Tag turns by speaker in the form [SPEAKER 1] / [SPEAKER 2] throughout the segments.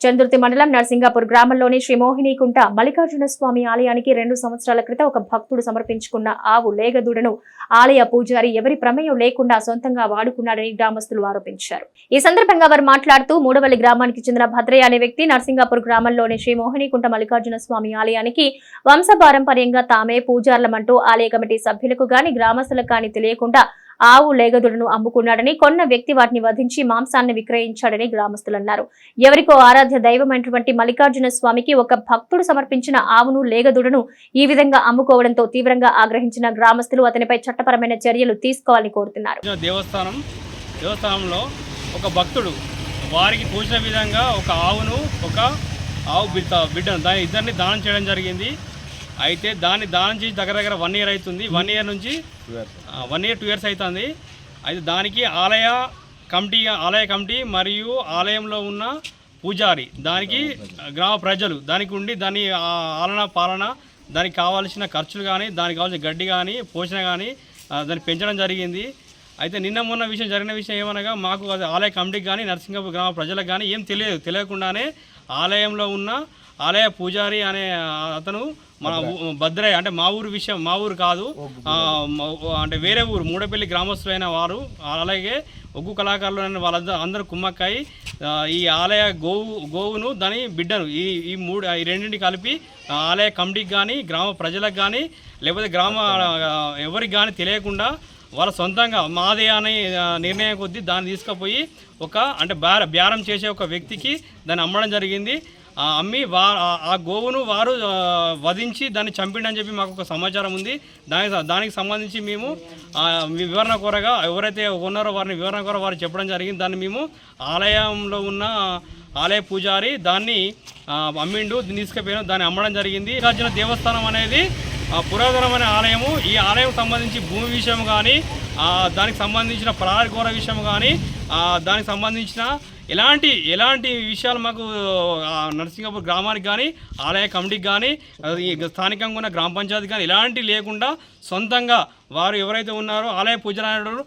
[SPEAKER 1] చంద్రుతి మండలం నరసింగాపూర్ గ్రామంలోని శ్రీ మోహినీకుంట మల్లికార్జున స్వామి ఆలయానికి రెండు సంవత్సరాల క్రితం ఒక భక్తుడు సమర్పించుకున్న ఆవు లేగదూడను ఆలయ పూజారి ఎవరి ప్రమేయం లేకుండా సొంతంగా వాడుకున్నాడని గ్రామస్తులు ఆరోపించారు. ఈ సందర్భంగా వారు మాట్లాడుతూ మూడవల్లి గ్రామానికి చెందిన భద్రయ్య అనే వ్యక్తి నరసింగాపూర్ గ్రామంలోని శ్రీ మోహినీకుంట మల్లికార్జున స్వామి ఆలయానికి వంశపారంపర్యంగా తామే పూజార్లమంటూ ఆలయ కమిటీ సభ్యులకు గాని గ్రామస్తులకు గాని తెలియకుండా ఆవు లేగదులను అమ్ముకున్నాడని కొన్న వ్యక్తి వాటిని వధించి మాంసాన్ని విక్రయించాడని గ్రామస్తులు అన్నారు. ఎవరికో ఆరాధ్య దైవమైనటువంటి మల్లికార్జున స్వామికి ఒక భక్తుడు సమర్పించిన ఆవును లేగదుడును ఈ విధంగా అమ్ముకోవడంతో తీవ్రంగా ఆగ్రహించిన గ్రామస్తులు అతనిపై చట్టపరమైన చర్యలు తీసుకోవాలని కోరుతున్నారు.
[SPEAKER 2] దేవస్థానం దేవస్థానంలో ఒక భక్తుడు వారికి పూజించిన విధంగా ఒక ఆవును ఒక ఆవు బిడ్డ బిడ్డను దాని ఇద్దరిని దానం చేయడం జరిగింది. అయితే దాన్ని దానం చేసి దగ్గర దగ్గర వన్ ఇయర్ అవుతుంది. వన్ ఇయర్ నుంచి వన్ ఇయర్ టూ ఇయర్స్ అవుతుంది. అయితే దానికి ఆలయ కమిటీ ఆలయ కమిటీ మరియు ఆలయంలో ఉన్న పూజారి దానికి గ్రామ ప్రజలు దానికి ఉండి దాని ఆలన పాలన దానికి కావాల్సిన ఖర్చులు కానీ దానికి కావాల్సిన గడ్డి కానీ పోషణ కానీ దాన్ని పెంచడం జరిగింది. అయితే నిన్న మొన్న విషయం జరిగిన విషయం ఏమనగా మాకు అది ఆలయ కమిటీకి కానీ నరసింగపూర్ గ్రామ ప్రజలకు కానీ ఏం తెలియదు. తెలియకుండానే ఆలయంలో ఉన్న ఆలయ పూజారి అనే అతను మన భద్రయ్య అంటే మా ఊరు విషయం మా ఊరు కాదు. అంటే వేరే ఊరు మూడపల్లి గ్రామస్తులైన వారు అలాగే ఒగ్గు కళాకారులు అయిన వాళ్ళందరూ అందరూ కుమ్మక్కాయి ఈ ఆలయ గోవు గోవును దాని బిడ్డను ఈ ఈ మూడు ఈ రెండింటిని కలిపి ఆలయ కమిటీకి కానీ గ్రామ ప్రజలకు కానీ లేకపోతే గ్రామ ఎవరికి కానీ తెలియకుండా వాళ్ళ సొంతంగా మాదే అనే నిర్ణయం కొద్దీ దాన్ని తీసుకుపోయి ఒక అంటే బేర బేరం చేసే ఒక వ్యక్తికి దాన్ని అమ్మడం జరిగింది. అమ్మి వా ఆ- గోవును వారు వధించి దాన్ని చంపిండని చెప్పి మాకు ఒక సమాచారం ఉంది. దానికి దానికి సంబంధించి మేము వివరణ కోరగా ఎవరైతే ఉన్నారో వారిని వివరణ కోర వారు చెప్పడం జరిగింది. దాన్ని మేము ఆలయంలో ఉన్న ఆలయ పూజారి దాన్ని అమ్మిండు దీన్ని తీసుకుపోయాను దాన్ని అమ్మడం జరిగింది. మల్లికార్జున దేవస్థానం అనేది పురాతనమైన ఆలయము ఈ ఆలయం సంబంధించి భూమి విషయం కానీ దానికి సంబంధించిన ప్రహారీ విషయం కానీ దానికి సంబంధించిన ఎలాంటి ఎలాంటి విషయాలు మాకు నరసింగపూర్ గ్రామానికి కానీ ఆలయ కమిటీకి కానీ స్థానికంగా ఉన్న గ్రామ పంచాయతీ కానీ ఎలాంటి లేకుండా సొంతంగా వారు ఎవరైతే ఉన్నారో ఆలయ పూజలు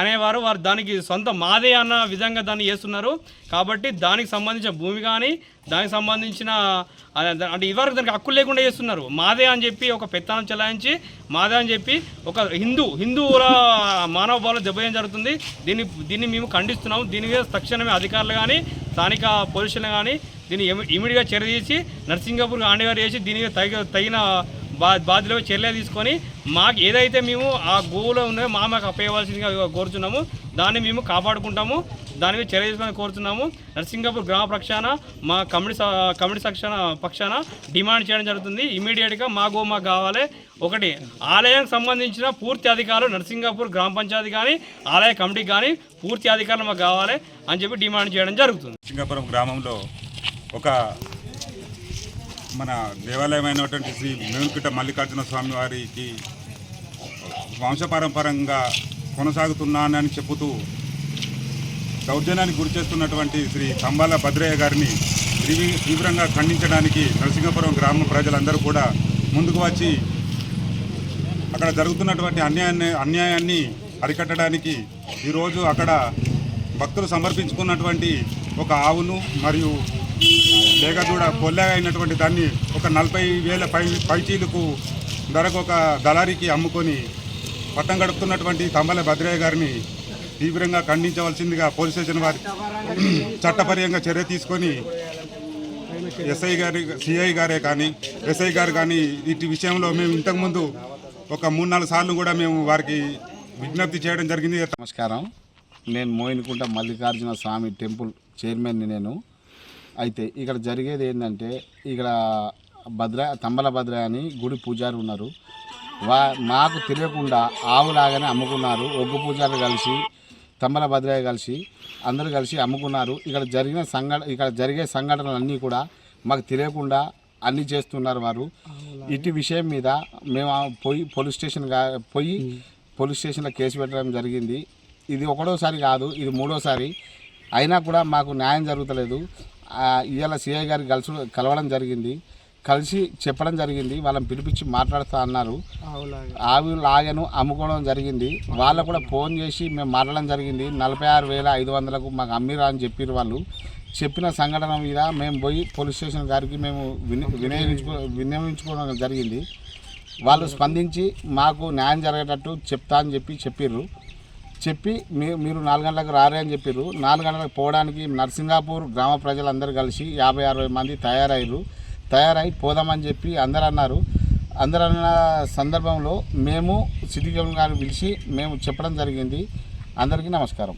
[SPEAKER 2] అనేవారు వారు దానికి సొంత మాదే అన్న విధంగా దాన్ని చేస్తున్నారు. కాబట్టి దానికి సంబంధించిన భూమి కానీ దానికి సంబంధించిన అంటే ఇవరకు దానికి హక్కు లేకుండా చేస్తున్నారు. మాదే అని చెప్పి ఒక పెత్తనం చెలాయించి మాదే అని చెప్పి ఒక హిందూ హిందువుల మానవ భావాలు దెబ్బతీయడం జరుగుతుంది. దీన్ని దీన్ని మేము ఖండిస్తున్నాము. దీని మీద తక్షణమే అధికారులు కానీ స్థానిక పోలీసులు కానీ దీన్ని ఇమీడియట్గా చర్య తీసి నర్సింగాపూర్ ఆండేవారు చేసి దీని మీద తగిన తగిన బా బాధ్యతలు చర్యలు తీసుకొని మాకు ఏదైతే మేము ఆ గోవులో ఉన్నాయో మా మాకు అప్పేయవలసిందిగా కోరుతున్నాము దాన్ని మేము కాపాడుకుంటాము. దాని మీద చర్య తీసుకొని కోరుతున్నాము నర్సింగాపూర్ గ్రామ పక్షాన మా కమిటీ కమిటీ పక్షాన పక్షాన డిమాండ్ చేయడం జరుగుతుంది. ఇమీడియట్గా మా గో మాకు కావాలి. ఒకటి ఆలయానికి సంబంధించిన పూర్తి అధికారులు నర్సింగాపూర్ గ్రామ పంచాయతీ కానీ ఆలయ కమిటీ కానీ పూర్తి అధికారులు మాకు కావాలి అని చెప్పి డిమాండ్ చేయడం జరుగుతుంది.
[SPEAKER 3] సింగాపురం గ్రామంలో ఒక మన దేవాలయమైనటువంటి శ్రీ మేనుకిట మల్లికార్జున స్వామి వారికి వంశపారంపరంగా కొనసాగుతున్నానని చెబుతూ దౌర్జన్యానికి గురి చేస్తున్నటువంటి శ్రీ కంబాల భద్రయ్య గారిని తీవ్రంగా ఖండించడానికి నరసింగపురం గ్రామ ప్రజలందరూ కూడా ముందుకు వచ్చి అక్కడ జరుగుతున్నటువంటి అన్యాయాన్ని అన్యాయాన్ని అరికట్టడానికి ఈరోజు అక్కడ భక్తులు సమర్పించుకున్నటువంటి ఒక ఆవును మరియు లేగదూడ పొల్లగా అయినటువంటి దాన్ని ఒక నలభై వేల పై పైచీలకు ధరకు ఒక దళారికి అమ్ముకొని పట్టం గడుపుతున్నటువంటి తమ్మల భద్రయ్య గారిని తీవ్రంగా ఖండించవలసిందిగా పోలీస్ స్టేషన్ వారి చట్టపరంగా చర్య తీసుకొని ఎస్ఐ గారి సిఐ గారే కానీ ఎస్ఐ గారు కానీ ఇటు విషయంలో మేము ఇంతకుముందు ఒక మూడు నాలుగు సార్లు కూడా మేము వారికి విజ్ఞప్తి చేయడం జరిగింది.
[SPEAKER 4] నమస్కారం. నేను మోయినకుంట మల్లికార్జున స్వామి టెంపుల్ చైర్మన్ని నేను. అయితే ఇక్కడ జరిగేది ఏంటంటే ఇక్కడ భద్ర తంబల భద్ర అని గుడి పూజారి ఉన్నారు. వా మాకు తెలియకుండా ఆవులాగానే అమ్ముకున్నారు. ఒగ్గు పూజారులు కలిసి తంబల భద్రయ్య కలిసి అందరూ కలిసి అమ్ముకున్నారు. ఇక్కడ జరిగిన సంఘట ఇక్కడ జరిగే సంఘటనలు అన్నీ కూడా మాకు తెలియకుండా అన్నీ చేస్తున్నారు వారు. ఇటు విషయం మీద మేము పోయి పోలీస్ స్టేషన్ పోయి పోలీస్ స్టేషన్లో కేసు పెట్టడం జరిగింది. ఇది ఒకటోసారి కాదు ఇది మూడోసారి. అయినా కూడా మాకు న్యాయం జరుగుతలేదు. ఇవాళ సిఐ గారికి కలిసి కలవడం జరిగింది. కలిసి చెప్పడం జరిగింది. వాళ్ళని పిలిపించి మాట్లాడుతా అన్నారు. ఆవు లాగను అమ్ముకోవడం జరిగింది. వాళ్ళకు కూడా ఫోన్ చేసి మేము మాట్లాడడం జరిగింది. నలభై ఆరు వేల ఐదు వందలకు మాకు అమ్మిరా అని చెప్పారు వాళ్ళు. చెప్పిన సంఘటన మీద మేము పోయి పోలీస్ స్టేషన్ గారికి మేము విని వినియోగించుకో వినియోగించుకోవడం జరిగింది. వాళ్ళు స్పందించి మాకు న్యాయం జరిగేటట్టు చెప్తా అని చెప్పి చెప్పిర్రు. చెప్పి మీరు నాలుగు గంటలకు రారే అని చెప్పారు నాలుగు గంటలకు పోవడానికి నర్సింగాపూర్ గ్రామ ప్రజలందరూ కలిసి యాభై అరవై మంది తయారయ్యారు తయారై పోదామని చెప్పి అందరు అన్నారు. అందరు అన్న సందర్భంలో మేము సిటీ గవర్నర్ గారిని పిలిచి మేము చెప్పడం జరిగింది. అందరికీ నమస్కారం.